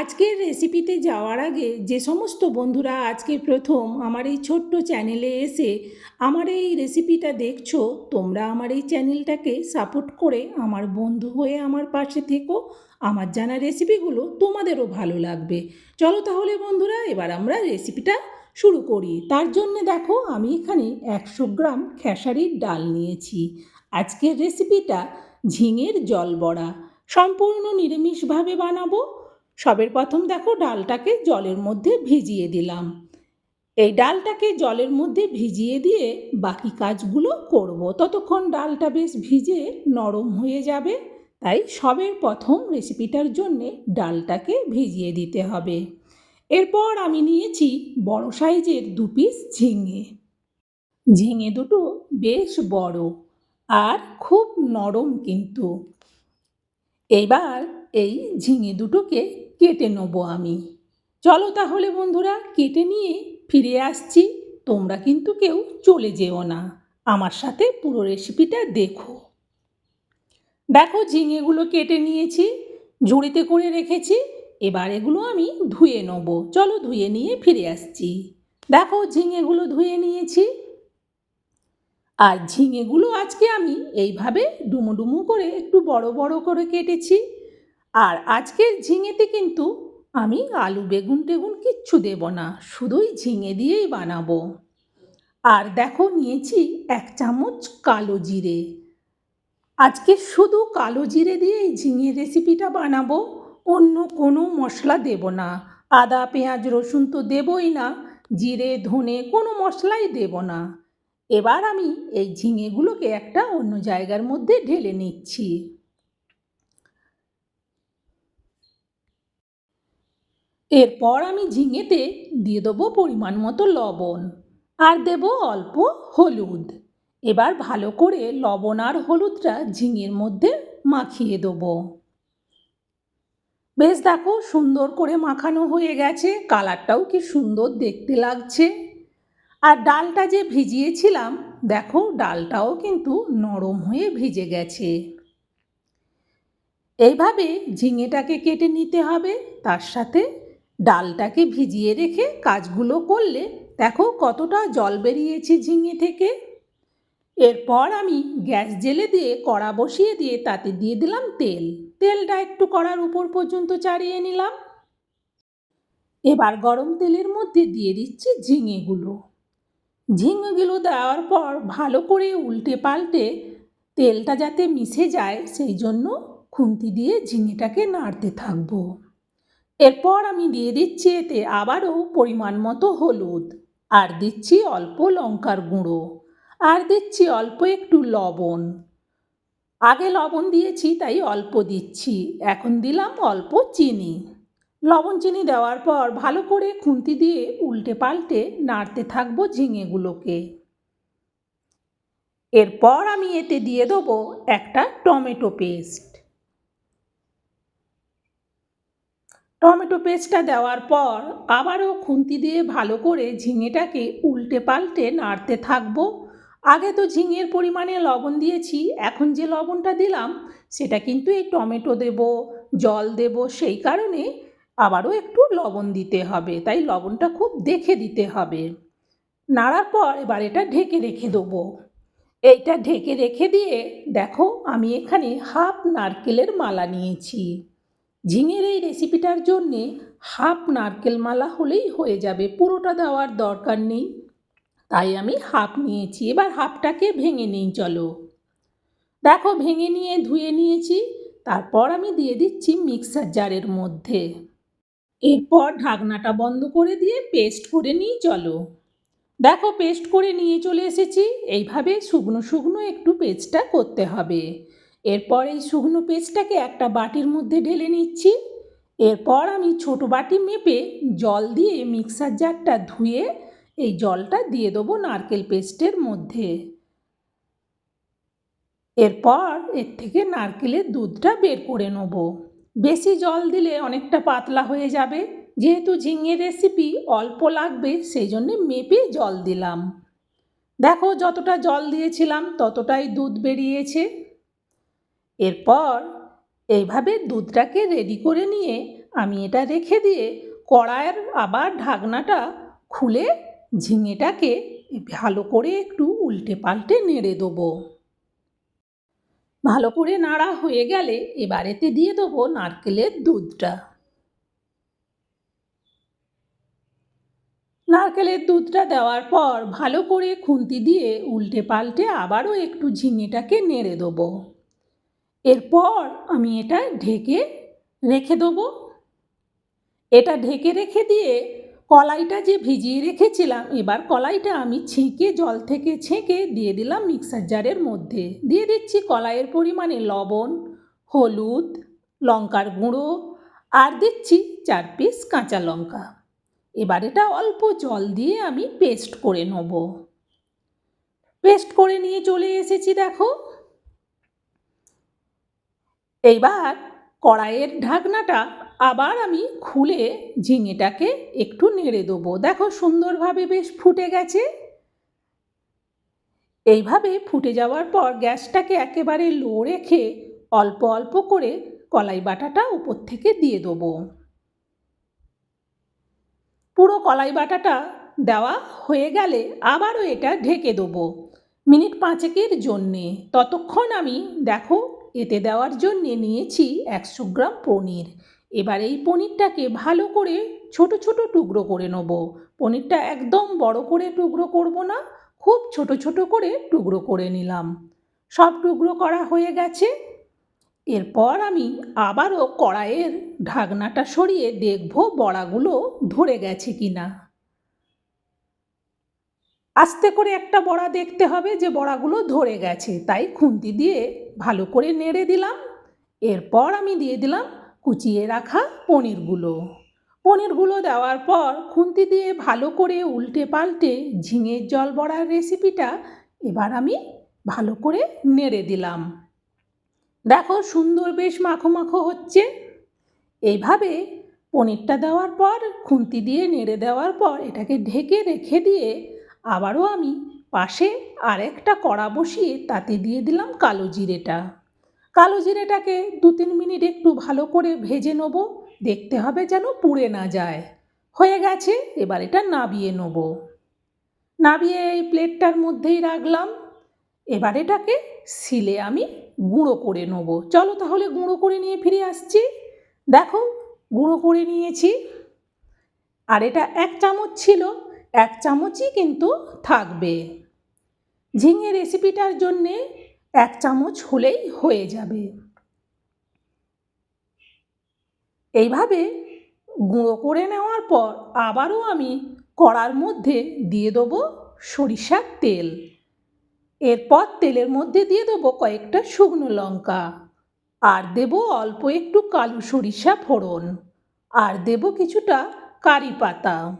আজকের রেসিপিতে যাওয়ার আগে যে সমস্ত বন্ধুরা আজকে প্রথম আমার এই ছোট্ট চ্যানেলে এসে আমার এই রেসিপিটা দেখছ, তোমরা আমার এই চ্যানেলটাকে সাপোর্ট করে আমার বন্ধু হয়ে আমার পাশে থেকো। আমার জানা রেসিপিগুলো তোমাদেরও ভালো লাগবে। চলো তাহলে বন্ধুরা, এবার আমরা রেসিপিটা শুরু করি। তার জন্য দেখো, আমি এখানে একশো গ্রাম খেসারির ডাল নিয়েছি। আজকের রেসিপিটা ঝিঙের জল বড়া। সম্পূর্ণ নিরামিষভাবে বানাবো। সবের প্রথম দেখো ডালটাকে জলের মধ্যে ভিজিয়ে দিলাম। এই ডালটাকে জলের মধ্যে ভিজিয়ে দিয়ে বাকি কাজগুলো করব। ততক্ষণ ডালটা বেশ ভিজে নরম হয়ে যাবে, তাই সবের প্রথম রেসিপিটার জন্যে ডালটাকে ভিজিয়ে দিতে হবে। এরপর আমি নিয়েছি বড় সাইজের দু পিস ঝিঙে। ঝিঙে দুটো বেশ বড় আর খুব নরম কিন্তু। এইবার এই ঝিঙে দুটোকে কেটে নেব আমি। চলো তাহলে বন্ধুরা, কেটে নিয়ে ফিরে আসছি। তোমরা কিন্তু কেউ চলে যেও না। আমার সাথে পুরো রেসিপিটা দেখো। দেখো ঝিঙেগুলো কেটে নিয়েছি, ঝুড়িতে করে রেখেছি, এবার এগুলো আমি ধুয়ে নেব। চলো ধুয়ে নিয়ে ফিরে আসছি। দেখো ঝিঙেগুলো ধুয়ে নিয়েছি। আর ঝিঙেগুলো আজকে আমি এইভাবে ডুমো ডুমো করে একটু বড় বড় করে কেটেছি। আর আজকের ঝিঙেতে কিন্তু আমি আলু, বেগুন টেগুন কিচ্ছু দেব না, শুধুই ঝিঙে দিয়েই বানাবো। আর দেখো, নিয়েছি এক চামচ কালো জিরে। আজকে শুধু কালো জিরে দিয়েই ঝিঙে রেসিপিটা বানাবো, অন্য কোনো মশলা দেব না। আদা, পেঁয়াজ, রসুন তো দেবই না, জিরে, ধনে কোনো মশলাই দেব না। এবার আমি এই ঝিঙেগুলোকে একটা অন্য জায়গার মধ্যে ঢেলে নিচ্ছি। এরপর আমি ঝিঙেতে দিয়ে দেবো পরিমাণ মতো লবণ আর দেব অল্প হলুদ। এবার ভালো করে লবণ আর হলুদটা ঝিঙের মধ্যে মাখিয়ে দেবো। বেশ দেখো সুন্দর করে মাখানো হয়ে গেছে, কালারটাও কি সুন্দর দেখতে লাগছে। আর ডালটা যে ভিজিয়েছিলাম, দেখো ডালটাও কিন্তু নরম হয়ে ভিজে গেছে। এইভাবে ঝিঙেটাকে কেটে নিতে হবে, তার সাথে ডালটাকে ভিজিয়ে রেখে কাজগুলো করলে দেখো কতটা জল বেরিয়েছে ঝিঙে থেকে। এরপর আমি গ্যাস জেলে দিয়ে কড়া বসিয়ে দিয়ে তাতে দিয়ে দিলাম তেল। তেলটা একটু কড়ার উপর পর্যন্ত চাড়িয়ে নিলাম। এবার গরম তেলের মধ্যে দিয়ে দিচ্ছি ঝিঙেগুলো। ঝিঙেগুলো দেওয়ার পর ভালো করে উল্টে পাল্টে তেলটা যাতে মিশে যায়, সেই জন্য খুন্তি দিয়ে ঝিঙেটাকে নাড়তে থাকব। এরপর আমি দিয়ে দিচ্ছি এতে আবারও পরিমাণ মতো হলুদ। আর দিচ্ছি অল্প লঙ্কার গুঁড়ো। আর দিচ্ছি অল্প একটু লবণ। আগে লবণ দিয়েছি, তাই অল্প দিচ্ছি। এখন দিলাম অল্প চিনি। লবণ চিনি দেওয়ার পর ভালো করে খুন্তি দিয়ে উল্টে পাল্টে নাড়তে থাকব ঝিঙেগুলোকে। এরপর আমি এতে দিয়ে দেবো একটা টমেটো পেস্ট। টমেটো পেস্টটা দেওয়ার পর আবারও খুন্তি দিয়ে ভালো করে ঝিঙেটাকে উল্টে পাল্টে নাড়তে থাকব। আগে তো ঝিঙের পরিমাণে লবণ দিয়েছি, এখন যে লবণটা দিলাম সেটা কিন্তু এই টমেটো দেব, জল দেব, সেই কারণে আবারও একটু লবণ দিতে হবে, তাই লবণটা খুব দেখে দিতে হবে। নাড়ার পর এবার এটা ঢেকে রেখে দেবো। এইটা ঢেকে রেখে দিয়ে দেখো আমি এখানে হাফ নারকেলের মালা নিয়েছি। ঝিঙের এই রেসিপিটার জন্যে হাফ নারকেল মালা হলেই হয়ে যাবে, পুরোটা দেওয়ার দরকার নেই। তাই আমি হাফ নিয়েছি, এবার হাফটাকে ভেঙে নিই, চলো। দেখো, ভেঙে নিয়ে, ধুয়ে নিয়েছি, তারপর আমি দিয়ে দিচ্ছি মিক্সার জারের মধ্যে। এরপর ঢাকনাটা বন্ধ করে দিয়ে পেস্ট করে নিই, চলো। দেখো পেস্ট করে নিয়ে চলে এসেছি, এইভাবে শুকনো শুকনো একটু পেস্টটা করতে হবে। এরপর এই শুকনো পেস্টটাকে একটা বাটির মধ্যে ঢেলে নিচ্ছি। এরপর আমি ছোট বাটি মেপে জল দিয়ে মিক্সার জারটা ধুয়ে এই জলটা দিয়ে দেবো নারকেল পেস্টের মধ্যে। এরপর এর থেকে নারকেলের দুধটা বের করে নেব। বেশি জল দিলে অনেকটা পাতলা হয়ে যাবে। যেহেতু ঝিঙে রেসিপি অল্প লাগবে, সেই জন্যে মেপে জল দিলাম। দেখো যতটা জল দিয়েছিলাম, ততটাই দুধ বেরিয়েছে। এরপর এইভাবে দুধটাকে রেডি করে নিয়ে আমি এটা রেখে দিয়ে কড়াইয়ের আবার ঢাকনাটা খুলে ঝিঙেটাকে ভালো করে একটু উল্টে পাল্টে নেড়ে দেবো। ভালো করে নাড়া হয়ে গেলে এবারেতে দিয়ে দেবো নারকেলের দুধটা। নারকেলের দুধটা দেওয়ার পর ভালো করে খুন্তি দিয়ে উল্টে পাল্টে আবারও একটু ঝিঙেটাকে নেড়ে দেবো। এরপর আমি এটা ঢেকে রেখে দেবো। এটা ঢেকে রেখে দিয়ে কলাইটা যে ভিজিয়ে রেখেছিলাম, এবার কলাইটা আমি ছেঁকে, জল থেকে ছেঁকে দিয়ে দিলাম মিক্সার জারের মধ্যে। দিয়ে দিচ্ছি কলাইয়ের পরিমাণে লবণ, হলুদ, লঙ্কার গুঁড়ো, আর দিচ্ছি চার পিস কাঁচা লঙ্কা। এবার এটা অল্প জল দিয়ে আমি পেস্ট করে নেব। পেস্ট করে নিয়ে চলে এসেছি দেখো। এইবার কড়াইয়ের ঢাকনাটা আবার আমি খুলে ঝিঙেটাকে একটু নেড়ে দেবো। দেখো সুন্দরভাবে বেশ ফুটে গেছে। এইভাবে ফুটে যাওয়ার পর গ্যাসটাকে একেবারে লো রেখে অল্প অল্প করে কলাই বাটাটা উপর থেকে দিয়ে দেবো। পুরো কলাই বাটাটা দেওয়া হয়ে গেলে আবারও এটা ঢেকে দেবো। মিনিট পাঁচেকের জন্যে। ততক্ষণ আমি, দেখো এতে দেওয়ার জন্যে নিয়েছি একশো গ্রাম পনির। এবার এই পনিরটাকে ভালো করে ছোট ছোট টুকরো করে নেব। পনিরটা একদম বড় করে টুকরো করব না, খুব ছোট ছোট করে টুকরো করে নিলাম। সব টুকরো করা হয়ে গেছে। এরপর আমি আবারও কড়াইয়ের ঢাকনাটা সরিয়ে দেখব বড়াগুলো ধরে গেছে কি না আস্তে করে একটা বড়া দেখতে হবে যে বড়াগুলো ধরে গেছে। তাই খুন্তি দিয়ে ভালো করে নেড়ে দিলাম। এরপর আমি দিয়ে দিলাম কুচিয়ে রাখা পনিরগুলো। পনিরগুলো দেওয়ার পর খুন্তি দিয়ে ভালো করে উল্টে পাল্টে ঝিঙের জল বড়ার রেসিপিটা এবার আমি ভালো করে নেড়ে দিলাম। দেখো সুন্দর বেশ মাখো মাখো হচ্ছে। এইভাবে পনিরটা দেওয়ার পর, খুন্তি দিয়ে নেড়ে দেওয়ার পর এটাকে ঢেকে রেখে দিয়ে আবারও আমি পাশে আরেকটা কড়া বসিয়ে তাতে দিয়ে দিলাম কালো জিরেটা। কালো জিরেটাকে দু তিন মিনিট একটু ভালো করে ভেজে নেব, দেখতে হবে যেন পুড়ে না যায়। হয়ে গেছে, এবার এটা নাবিয়ে নেব। নাবিয়ে এই প্লেটটার মধ্যেই রাখলাম। এবার এটাকে সিলে আমি গুঁড়ো করে নেব। চলো তাহলে গুঁড়ো করে নিয়ে ফিরে আসছি। দেখো, গুঁড়ো করে নিয়েছি। আর এটা এক চামচ ছিল এক চামচই কিন্তু থাকবে। ঝিঙে রেসিপিটার জন্যে এক চামচ হলেই হয়ে যাবে। এইভাবে গুঁড়ো করে নেওয়ার পর আবারও আমি কড়ার মধ্যে দিয়ে দেবো সরিষার তেল। এরপর তেলের মধ্যে দিয়ে দেবো কয়েকটা শুকনো লঙ্কা। আর দেবো অল্প একটু কালো সরিষা ফোড়ন। আর দেব কিছুটা কারি পাতা।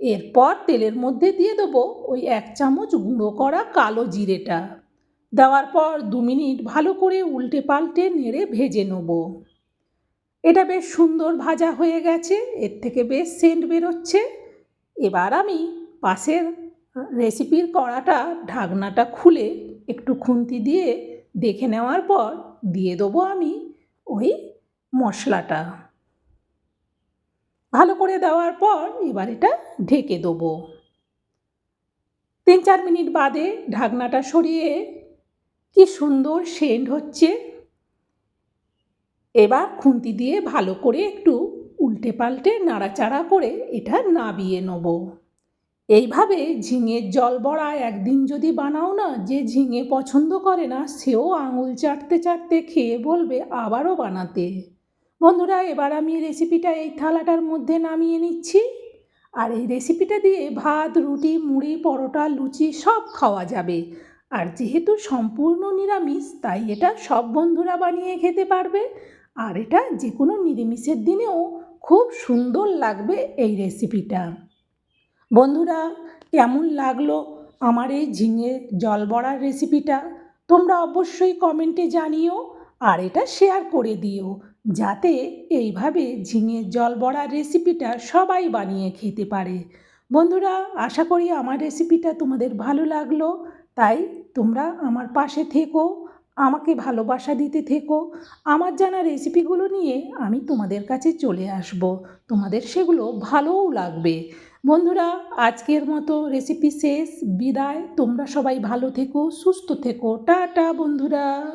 এরপর তেলের মধ্যে দিয়ে দেবো ওই এক চামচ গুঁড়ো করা কালো জিরেটা। দেওয়ার পর দু মিনিট ভালো করে উল্টে পাল্টে নেড়ে ভেজে নেব। এটা বেশ সুন্দর ভাজা হয়ে গেছে, এর থেকে বেশ সেন্ট বেরোচ্ছে। এবার আমি পাশের রেসিপির কড়াটা, ঢাকনাটা খুলে একটু খুন্তি দিয়ে দেখে নেওয়ার পর দিয়ে দেবো আমি ওই মশলাটা। ভালো করে দেওয়ার পর এবার এটা ঢেকে দেবো। তিন চার মিনিট বাদে ঢাকনাটা সরিয়ে কি সুন্দর সেন্ট হচ্ছে। এবার খুন্তি দিয়ে ভালো করে একটু উল্টে পাল্টে নাড়াচাড়া করে এটা নাবিয়ে নেব। এইভাবে ঝিঙের জল বড়া একদিন যদি বানাও না, যে ঝিঙে পছন্দ করে না, সেও আঙুল চাটতে চাটতে খেয়ে বলবে আবারও বানাতে। বন্ধুরা, এবার আমি রেসিপিটা এই থালাটার মধ্যে নামিয়ে নিচ্ছি। আর এই রেসিপিটা দিয়ে ভাত, রুটি, মুড়ি, পরোটা, লুচি সব খাওয়া যাবে। আর যেহেতু সম্পূর্ণ নিরামিষ, তাই এটা সব বন্ধুরা বানিয়ে খেতে পারবে। আর এটা যে কোনো নিরামিষের দিনেও খুব সুন্দর লাগবে এই রেসিপিটা বন্ধুরা, কেমন লাগল আমার এই ঝিঙে জল বড়ার রেসিপিটা তোমরা অবশ্যই কমেন্টে জানিও, আর এটা শেয়ার করে দিও। যাতে এইভাবে ঝিঙের জল বড়ার রেসিপিটা সবাই বানিয়ে খেতে পারে। বন্ধুরা, আশা করি আমার রেসিপিটা তোমাদের ভালো লাগল। তাই তোমরা আমার পাশে থেকো, আমাকে ভালোবাসা দিতে থেকো। আমার জানা রেসিপিগুলো নিয়ে আমি তোমাদের কাছে চলে আসব। তোমাদের সেগুলো ভালোও লাগবে। বন্ধুরা, আজকের মতো রেসিপি শেষ। বিদায়। তোমরা সবাই ভালো থেকো, সুস্থ থেকো। টাটা, বন্ধুরা।